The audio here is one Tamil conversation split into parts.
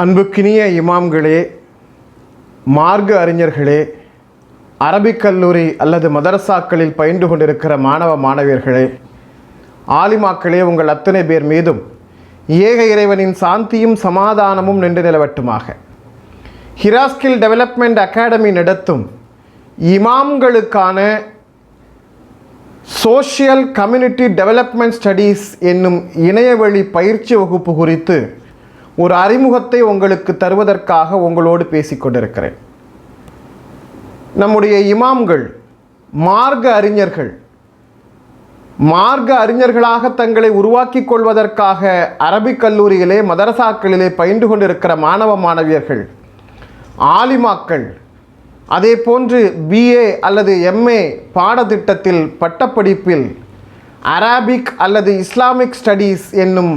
அன்புக்கினிய இமாம்களே மார்க்க அறிஞர்களே அரபிக் கல்லூரி அல்லது மதரசாக்களில் பயின்று கொண்டிருக்கிற மாணவ மாணவியர்களே ஆலிமாக்களே உங்கள் அத்தனை பேர் மீதும் ஏக இறைவனின் சாந்தியும் சமாதானமும் நின்று நிலவட்டுமாக. ஹிராஸ்கில் டெவலப்மெண்ட் அகாடமி நடத்தும் இமாம்களுக்கான சோஷியல் கம்யூனிட்டி டெவலப்மெண்ட் ஸ்டடீஸ் என்னும் இணையவழி பயிற்சி வகுப்பு குறித்து ஒரு அறிமுகத்தை உங்களுக்கு தருவதற்காக உங்களோடு பேசிக்கொண்டிருக்கிறேன் நம்முடைய இமாம்கள் மார்க்க அறிஞர்கள் மார்க்க அறிஞர்களாக தங்களை உருவாக்கி கொள்வதற்காக அரபிக் கல்லூரியிலே மதரசாக்களிலே பயின்று கொண்டிருக்கிற மாணவ மாணவியர்கள் ஆலிமாக்கள் அதே போன்று பிஏ அல்லது எம்ஏ பாடத்திட்டத்தில் பட்டப்படிப்பில் அராபிக் அல்லது இஸ்லாமிக் ஸ்டடீஸ் என்னும்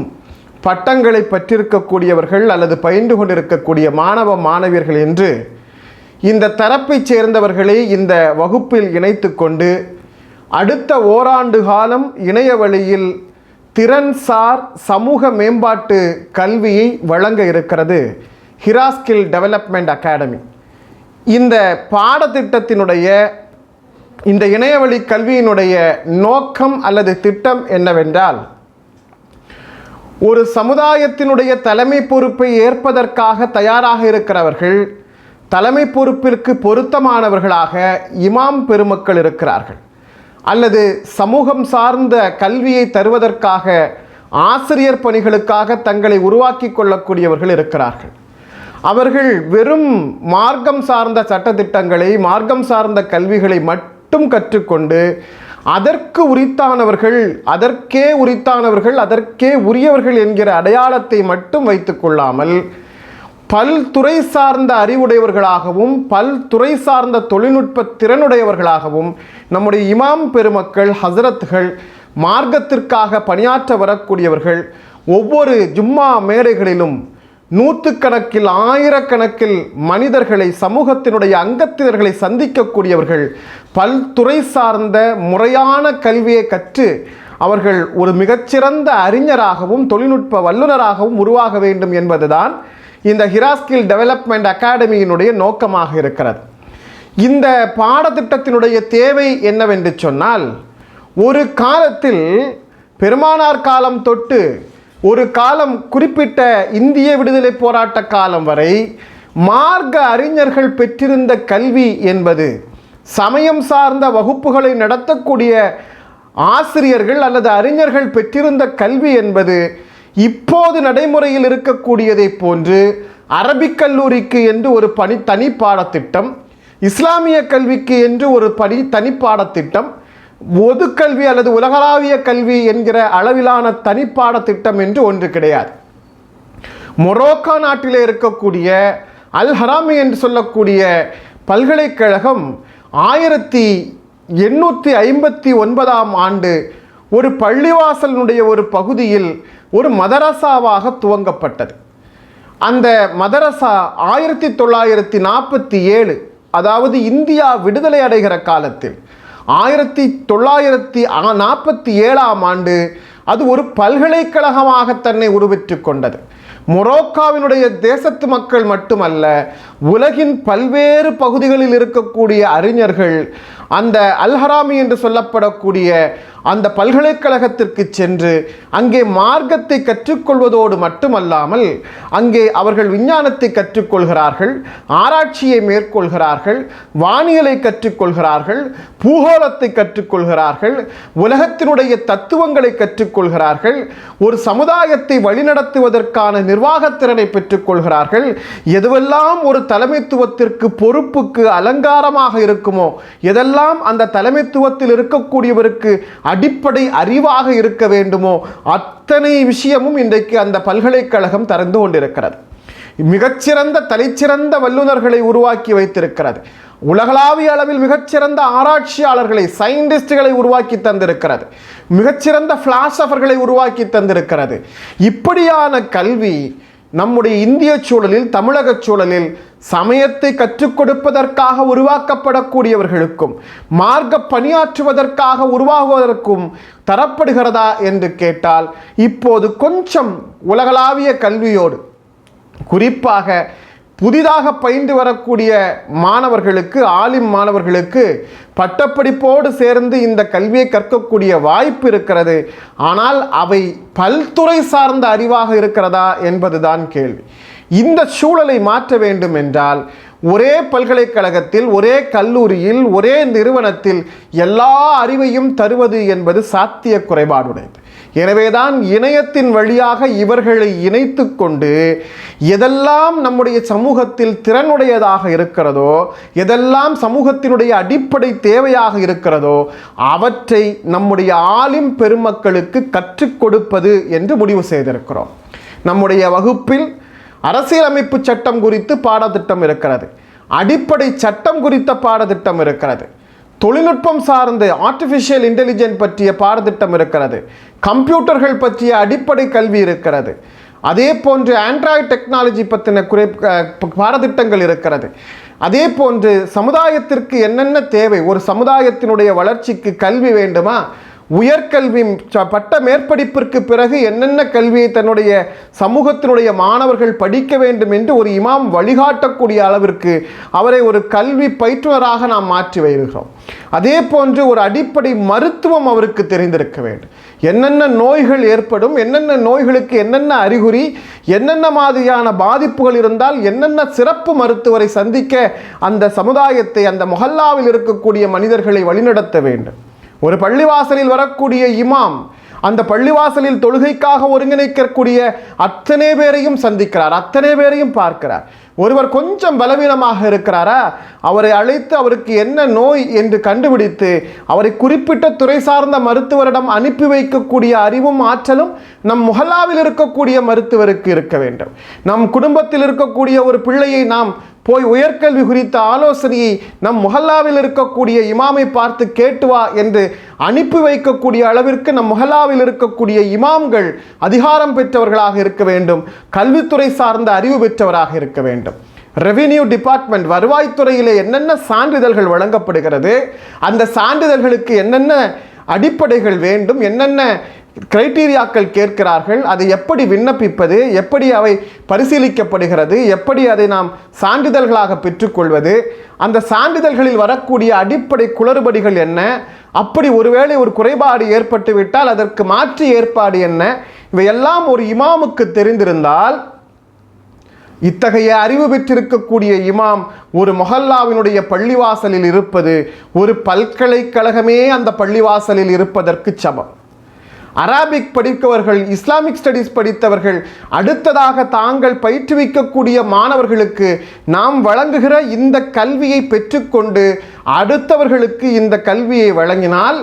பட்டங்களை பெற்றிருக்கக்கூடியவர்கள் அல்லது பயின்று கொண்டிருக்கக்கூடிய மாணவ மாணவியர்கள் என்று இந்த தரப்பைச் சேர்ந்தவர்களை இந்த வகுப்பில் இணைத்து கொண்டு அடுத்த ஓராண்டு காலம் இணைய வழியில் திறன்சார் சமூக மேம்பாட்டு கல்வியை வழங்க இருக்கிறது ஹிராஸ்கில் டெவலப்மெண்ட் அகாடமி. இந்த பாடத்திட்டத்தினுடைய இந்த இணையவழி கல்வியினுடைய நோக்கம் அல்லது திட்டம் என்னவென்றால் ஒரு சமுதாயத்தினுடைய தலைமை பொறுப்பை ஏற்பதற்காக தயாராக இருக்கிறவர்கள் தலைமை பொறுப்பிற்கு பொருத்தமானவர்களாக இமாம் பெருமக்கள் இருக்கிறார்கள். அல்லது சமூகம் சார்ந்த கல்வியை தருவதற்காக ஆசிரியர் பணிகளுக்காக தங்களை உருவாக்கி கொள்ளக்கூடியவர்கள் இருக்கிறார்கள். அவர்கள் வெறும் மார்க்கம் சார்ந்த சட்டத்திட்டங்களை மார்க்கம் சார்ந்த கல்விகளை மட்டும் கற்றுக்கொண்டு அதற்கு உரித்தானவர்கள் அதற்கே உரித்தானவர்கள் அதற்கே உரியவர்கள் என்கிற அடையாளத்தை மட்டும் வைத்துக்கொள்ளாமல் பல்துறை சார்ந்த அறிவுடையவர்களாகவும் பல்துறை சார்ந்த தொழில்நுட்ப திறனுடையவர்களாகவும் நம்முடைய இமாம் பெருமக்கள் ஹசரத்துகள் மார்க்கத்திற்காக பணியாற்ற வரக்கூடியவர்கள் ஒவ்வொரு ஜும்மா மேடைகளிலும் நூற்றுக்கணக்கில் ஆயிரக்கணக்கில் மனிதர்களை சமூகத்தினுடைய அங்கத்தினர்களை சந்திக்கக்கூடியவர்கள் பல்துறை சார்ந்த முறையான கல்வியை கற்று அவர்கள் ஒரு மிகச்சிறந்த அறிஞராகவும் தொழில்நுட்ப வல்லுநராகவும் உருவாக வேண்டும் என்பதுதான் இந்த ஹிராஸ்கில் டெவலப்மெண்ட் அகாடமியினுடைய நோக்கமாக இருக்கிறது. இந்த பாடத்திட்டத்தினுடைய தேவை என்னவென்று சொன்னால் ஒரு காலத்தில் பெருமானார் காலம் தொட்டு ஒரு காலம் குறிப்பிட்ட இந்திய விடுதலை போராட்ட காலம் வரை மார்க்க அறிஞர்கள் பெற்றிருந்த கல்வி என்பது சமயம் சார்ந்த வகுப்புகளை நடத்தக்கூடிய ஆசிரியர்கள் அல்லது அறிஞர்கள் பெற்றிருந்த கல்வி என்பது இப்போது நடைமுறையில் இருக்கக்கூடியதை போன்று அரபிக் கல்லூரிக்கு என்று ஒரு பணி தனி பாடத்திட்டம் இஸ்லாமிய கல்விக்கு என்று ஒரு பணி தனி பாடத்திட்டம் பொதுக்கல்வி அல்லது உலகளாவிய கல்வி என்கிற அளவிலான தனிப்பாட திட்டம் என்று ஒன்று கிடையாது. மொரோக்கா நாட்டிலே இருக்கக்கூடிய அல் ஹராமி என்று சொல்லக்கூடிய பல்கலைக்கழகம் ஆயிரத்தி எண்ணூற்றி ஐம்பத்தி ஒன்பதாம் ஆண்டு ஒரு பள்ளிவாசலினுடைய ஒரு பகுதியில் ஒரு மதரசாவாக துவங்கப்பட்டது. அந்த மதரசா ஆயிரத்தி தொள்ளாயிரத்தி நாற்பத்தி ஏழு அதாவது இந்தியா விடுதலை அடைகிற காலத்தில் ஆயிரத்தி தொள்ளாயிரத்தி நாற்பத்தி ஏழாம் ஆண்டு அது ஒரு பல்கலைக்கழகமாக தன்னை உருவெற்று கொண்டது. மொரோக்காவினுடைய தேசத்து மக்கள் மட்டுமல்ல உலகின் பல்வேறு பகுதிகளில் இருக்கக்கூடிய அறிஞர்கள் அந்த அல்ஹராமி என்று சொல்லப்படக்கூடிய அந்த பல்கலைக்கழகத்திற்கு சென்று அங்கே மார்க்கத்தை கற்றுக்கொள்வதோடு மட்டுமல்லாமல் அங்கே அவர்கள் விஞ்ஞானத்தை கற்றுக்கொள்கிறார்கள் ஆராய்ச்சியை மேற்கொள்கிறார்கள் வானியலை கற்றுக்கொள்கிறார்கள் பூகோளத்தை கற்றுக்கொள்கிறார்கள் உலகத்தினுடைய தத்துவங்களை கற்றுக்கொள்கிறார்கள் ஒரு சமுதாயத்தை வழிநடத்துவதற்கான நிர்வாகத்திறனை பெற்றுக்கொள்கிறார்கள். எதுவெல்லாம் ஒரு தலைமைத்துவத்திற்கு பொறுப்புக்கு அலங்காரமாக இருக்குமோ? எதெல்லாம் அந்த தலைமைத்துவத்தில் இருக்கக்கூடியவருக்கு அடிப்படை அறிவாக இருக்க வேண்டுமோ? அத்தனை விஷயமும் இன்றைக்கு அந்த பல்கலைக்கழகம் திறந்து கொண்டிருக்கிறது. மிகச்சிறந்த தலைச்சிறந்த வல்லுநர்களை உருவாக்கி வைத்திருக்கிறது. உலகளாவிய அளவில் மிகச்சிறந்த ஆராய்ச்சியாளர்களை சயின்டிஸ்டுகளை உருவாக்கி தந்திருக்கிறது. மிகச்சிறந்த பிலாசபர்களை உருவாக்கி தந்திருக்கிறது. இப்படியான கல்வி நம்முடைய இந்திய சூழலில் தமிழக சூழலில் சமயத்தை கற்றுக் கொடுப்பதற்காக உருவாக்கப்படக்கூடியவர்களுக்கும் மார்க்க பணியாற்றுவதற்காக உருவாகுவதற்கும் தரப்படுகிறதா என்று கேட்டால் இப்போது கொஞ்சம் உலகளாவிய கல்வியோடு குறிப்பாக புதிதாக பயின்று வரக்கூடிய மாணவர்களுக்கு ஆலிம் மாணவர்களுக்கு பட்டப்படிப்போடு சேர்ந்து இந்த கல்வியை கற்கக்கூடிய வாய்ப்பு இருக்கிறது. ஆனால் அவை பல்துறை சார்ந்த அறிவாக இருக்கிறதா என்பதுதான் கேள்வி. இந்த சூழலை மாற்ற வேண்டும் என்றால் ஒரே பல்கலைக்கழகத்தில் ஒரே கல்லூரியில் ஒரே நிறுவனத்தில் எல்லா அறிவையும் தருவது என்பது சாத்திய குறைபாடுடையது. எனவேதான் இணையத்தின் வழியாக இவர்களை இணைத்து கொண்டு எதெல்லாம் நம்முடைய சமூகத்தில் திறனுடையதாக இருக்கிறதோ எதெல்லாம் சமூகத்தினுடைய அடிப்படை தேவையாக இருக்கிறதோ அவற்றை நம்முடைய ஆலிம் பெருமக்களுக்கு கற்றுக் கொடுப்பது என்று முடிவு செய்திருக்கிறோம். நம்முடைய வகுப்பில் அரசியலமைப்பு சட்டம் குறித்து பாடத்திட்டம் இருக்கிறது. அடிப்படை சட்டம் குறித்த பாடத்திட்டம் இருக்கிறது. தொழில்நுட்பம் சார்ந்து ஆர்டிஃபிஷியல் இன்டெலிஜென்ட் பற்றிய பாடத்திட்டம் இருக்கிறது. கம்ப்யூட்டர்கள் பற்றிய அடிப்படை கல்வி இருக்கிறது. அதே போன்று ஆண்ட்ராய்டு டெக்னாலஜி பற்றின குறை பாடத்திட்டங்கள் இருக்கிறது. அதே போன்று சமுதாயத்திற்கு என்னென்ன தேவை? ஒரு சமுதாயத்தினுடைய வளர்ச்சிக்கு கல்வி வேண்டுமா? உயர்கல்வி பட்ட மேற்படிப்பிற்கு பிறகு என்னென்ன கல்வியை தன்னுடைய சமூகத்தினுடைய மாணவர்கள் படிக்க வேண்டும் என்று ஒரு இமாம் வழிகாட்டக்கூடிய அளவிற்கு அவரை ஒரு கல்வி பயிற்றுனராக நாம் மாற்றி வருகிறோம் அதே போன்று ஒரு அடிப்படை மருத்துவம் அவருக்கு தெரிந்திருக்க வேண்டும். என்னென்ன நோய்கள் ஏற்படும் என்னென்ன நோய்களுக்கு என்னென்ன அறிகுறி என்னென்ன மாதிரியான பாதிப்புகள் இருந்தால் என்னென்ன சிறப்பு மருத்துவரை சந்திக்க அந்த சமுதாயத்தை அந்த மொஹல்லாவில் இருக்கக்கூடிய மனிதர்களை வழிநடத்த வேண்டும். ஒரு பள்ளிவாசலில் வரக்கூடிய இமாம் அந்த பள்ளிவாசலில் தொழுகைக்காக ஒருங்கிணைக்கக்கூடிய அத்தனை பேரையும் சந்திக்கிறார் அத்தனை பேரையும் பார்க்கிறார். ஒருவர் கொஞ்சம் பலவீனமாக இருக்கிறாரா? அவரை அழைத்து அவருக்கு என்ன நோய் என்று கண்டுபிடித்து அவரை குறிப்பிட்ட துறை சார்ந்த மருத்துவரிடம் அனுப்பி வைக்கக்கூடிய அறிவும் ஆற்றலும் நம் முஹல்லாவில் இருக்கக்கூடிய மருத்துவருக்கு இருக்க வேண்டும். நம் குடும்பத்தில் இருக்கக்கூடிய ஒரு பிள்ளையை நாம் போய் உயர்கல்வி குறித்த ஆலோசனையை நம் முஹல்லாவில் இருக்கக்கூடிய இமாமை பார்த்து கேட்டு வா என்று அனுப்பி வைக்கக்கூடிய அளவிற்கு நம் முஹல்லாவில் இருக்கக்கூடிய இமாம்கள் அதிகாரம் பெற்றவர்களாக இருக்க வேண்டும். கல்வித்துறை சார்ந்த அறிவு பெற்றவராக இருக்க வேண்டும். ரெவின்யூ டிபார்ட்மெண்ட் வருவாய்த்துறையிலே என்னென்ன சான்றிதழ்கள் வழங்கப்படுகிறது அந்த சான்றிதழ்களுக்கு என்னென்ன அடிப்படைகள் வேண்டும் என்னென்ன கிரைட்டீரியாக்கள் கேட்கிறார்கள். அதை எப்படி விண்ணப்பிப்பது? எப்படி அவை பரிசீலிக்கப்படுகிறது? எப்படி அதை நாம் சான்றிதழ்களாக பெற்றுக்கொள்வது? அந்த சான்றிதழ்களில் வரக்கூடிய அடிப்படை குளறுபடிகள் என்ன? அப்படி ஒருவேளை ஒரு குறைபாடு ஏற்பட்டு விட்டால் அதற்கு மாற்று ஏற்பாடு என்ன? இவையெல்லாம் ஒரு இமாமுக்கு தெரிந்திருந்தால் இத்தகைய அறிவு பெற்றிருக்கக்கூடிய இமாம் ஒரு மொஹல்லாவினுடைய பள்ளிவாசலில் இருப்பது ஒரு பல்கலைக்கழகமே அந்த பள்ளிவாசலில் இருப்பதற்கு சமம். அராபிக் படித்தவர்கள் இஸ்லாமிக் ஸ்டடீஸ் படித்தவர்கள் அடுத்ததாக தாங்கள் பயிற்றுவிக்கக்கூடிய மாணவர்களுக்கு நாம் வழங்குகிற இந்த கல்வியை பெற்றுக்கொண்டு அடுத்தவர்களுக்கு இந்த கல்வியை வழங்கினால்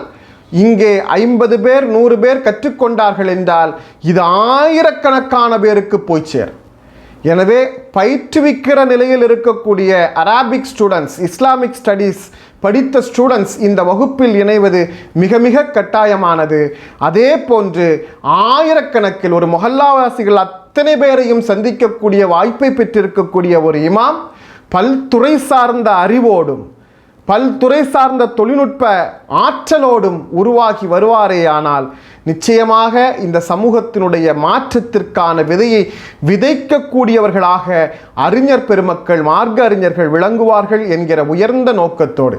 இங்கே ஐம்பது பேர் நூறு பேர் கற்றுக்கொண்டார்கள் என்றால் இது ஆயிரக்கணக்கான பேருக்கு போய் சேரும். எனவே பயிற்றுவிக்கிற நிலையில் இருக்கக்கூடிய அராபிக் ஸ்டூடெண்ட்ஸ் இஸ்லாமிக் ஸ்டடீஸ் படித்த ஸ்டூடெண்ட்ஸ் இந்த வகுப்பில் இணைவது மிக மிக கட்டாயமானது. அதே போன்று ஆயிரக்கணக்கில் ஒரு மொஹல்லாவாசிகள் அத்தனை பேரையும் சந்திக்கக்கூடிய வாய்ப்பை பெற்றிருக்கக்கூடிய ஒரு இமாம் பல்துறை சார்ந்த அறிவோடும் பல்துறை சார்ந்த தொழில்நுட்ப ஆற்றலோடும் உருவாகி வருவாரேயானால் நிச்சயமாக இந்த சமூகத்தினுடைய மாற்றத்திற்கான விதையை விதைக்கக்கூடியவர்களாக அறிஞர் பெருமக்கள் மார்க்க அறிஞர்கள் விளங்குவார்கள் என்கிற உயர்ந்த நோக்கத்தோடு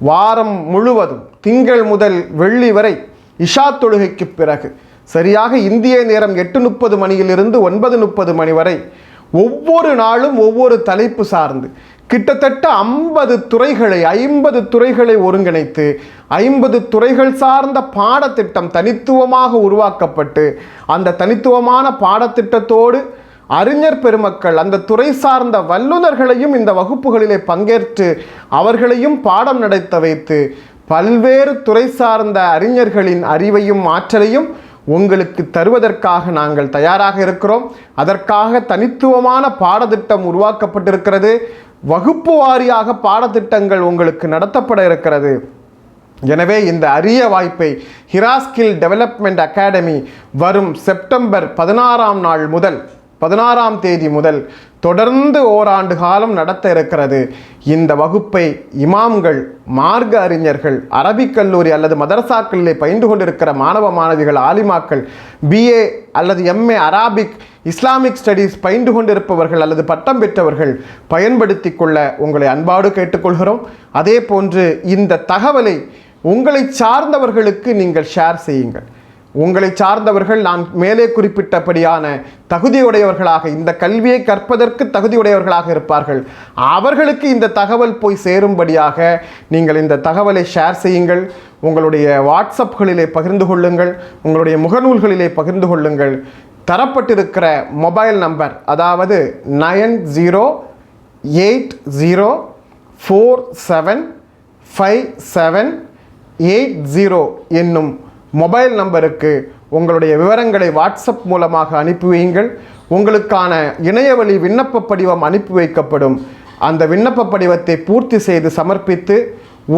வாரம் முழுவதும் திங்கள் முதல் வெள்ளி வரை இஷா தொழுகைக்கு பிறகு சரியாக இந்திய நேரம் எட்டு முப்பது மணியிலிருந்து ஒன்பது முப்பது மணி வரை ஒவ்வொரு நாளும் ஒவ்வொரு தலைப்பு சார்ந்து கிட்டத்தட்ட ஐம்பது துறைகளை ஐம்பது துறைகளை ஒருங்கிணைத்து ஐம்பது துறைகள் சார்ந்த பாடத்திட்டம் தனித்துவமாக உருவாக்கப்பட்டு அந்த தனித்துவமான பாடத்திட்டத்தோடு அறிஞர் பெருமக்கள் அந்த துறை சார்ந்த வல்லுநர்களையும் இந்த வகுப்புகளிலே பங்கேற்று அவர்களையும் பாடம் நடத்த வைத்து பல்வேறு துறை சார்ந்த அறிஞர்களின் அறிவையும் ஆற்றலையும் உங்களுக்கு தருவதற்காக நாங்கள் தயாராக இருக்கிறோம். அதற்காக தனித்துவமான பாடத்திட்டம் உருவாக்கப்பட்டிருக்கிறது. வகுப்பு வாரியாக பாடத்திட்டங்கள் உங்களுக்கு நடத்தப்பட இருக்கிறது. எனவே இந்த அரிய வாய்ப்பை ஹிராஸ்கில் டெவலப்மெண்ட் அகாடமி வரும் செப்டம்பர் பதினாறாம் நாள் முதல் பதினாறாம் தேதி முதல் தொடர்ந்து ஓராண்டு காலம் நடத்த இருக்கிறது. இந்த வகுப்பை இமாம்கள் மார்க்க அறிஞர்கள் அரபிக் கல்லூரி அல்லது மதரசாக்களிலே பயின்று கொண்டிருக்கிற மாணவ மாணவிகள் ஆலிமாக்கள் பிஏ அல்லது எம்ஏ அராபிக் இஸ்லாமிக் ஸ்டடீஸ் பயின்று கொண்டிருப்பவர்கள் அல்லது பட்டம் பெற்றவர்கள் பயன்படுத்தி கொள்ள உங்களை அன்பாடு கேட்டுக்கொள்கிறோம். அதே போன்று இந்த தகவலை உங்களை சார்ந்தவர்களுக்கு நீங்கள் ஷேர் செய்யுங்கள். உங்களை சார்ந்தவர்கள் நான் மேலே குறிப்பிட்டபடியான தகுதியுடையவர்களாக இந்த கல்வியை கற்பதற்கு தகுதியுடையவர்களாக இருப்பார்கள். அவர்களுக்கு இந்த தகவல் போய் சேரும்படியாக நீங்கள் இந்த தகவலை ஷேர் செய்யுங்கள். உங்களுடைய வாட்ஸ்அப்களிலே பகிர்ந்து கொள்ளுங்கள். உங்களுடைய முகநூல்களிலே பகிர்ந்து கொள்ளுங்கள். தரப்பட்டிருக்கிற மொபைல் நம்பர் அதாவது nine zero eight zero four seven five seven eight zero என்னும் மொபைல் நம்பருக்கு உங்களுடைய விவரங்களை வாட்ஸ்அப் மூலமாக அனுப்பி வையுங்கள். உங்களுக்கான இணையவழி விண்ணப்ப படிவம் அனுப்பி வைக்கப்படும். அந்த விண்ணப்ப படிவத்தை பூர்த்தி செய்து சமர்ப்பித்து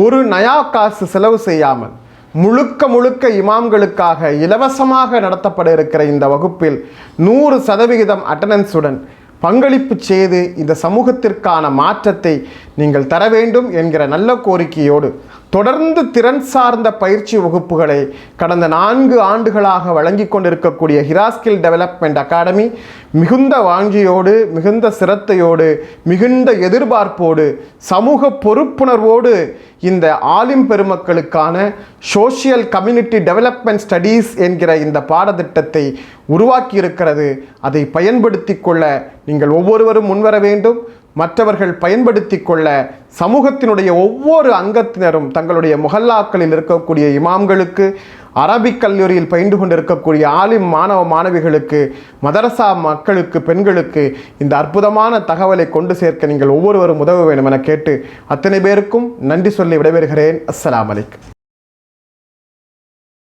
ஒரு நயா காசு செலவு செய்யாமல் முழுக்க முழுக்க இமாம்களுக்காக இலவசமாக நடத்தப்பட இருக்கிற இந்த வகுப்பில் நூறு சதவிகிதம் அட்டண்டன்ஸுடன் பங்களிப்பு செய்து இந்த சமூகத்திற்கான மாற்றத்தை நீங்கள் தர வேண்டும் என்கிற நல்ல கோரிக்கையோடு தொடர்ந்து திறன் சார்ந்த பயிற்சி வகுப்புகளை கடந்த நான்கு ஆண்டுகளாக வழங்கி கொண்டிருக்கக்கூடிய ஹிராஸ்கில் டெவலப்மெண்ட் அகாடமி மிகுந்த வாஞ்சியோடு மிகுந்த சிரத்தையோடு மிகுந்த எதிர்பார்ப்போடு சமூக பொறுப்புணர்வோடு இந்த ஆலிம் பெருமக்களுக்கான சோஷியல் கம்யூனிட்டி டெவலப்மெண்ட் ஸ்டடீஸ் என்கிற இந்த பாடத்திட்டத்தை உருவாக்கி இருக்கிறது அதை பயன்படுத்தி கொள்ள நீங்கள் ஒவ்வொருவரும் முன்வர வேண்டும். மற்றவர்கள் பயன்படுத்தி கொள்ள சமூகத்தினுடைய ஒவ்வொரு அங்கத்தினரும் தங்களுடைய முகல்லாக்களில் இருக்கக்கூடிய இமாம்களுக்கு அரபிக் கல்லூரியில் பயின்று கொண்டிருக்கக்கூடிய ஆலிம் மாணவ மாணவிகளுக்கு மதரசா மக்களுக்கு பெண்களுக்கு இந்த அற்புதமான தகவலை கொண்டு சேர்க்க நீங்கள் ஒவ்வொருவரும் உதவ வேண்டும் என கேட்டு அத்தனை பேருக்கும் நன்றி சொல்லி விடைபெறுகிறேன். அஸ்லாம் அலைக்கும்.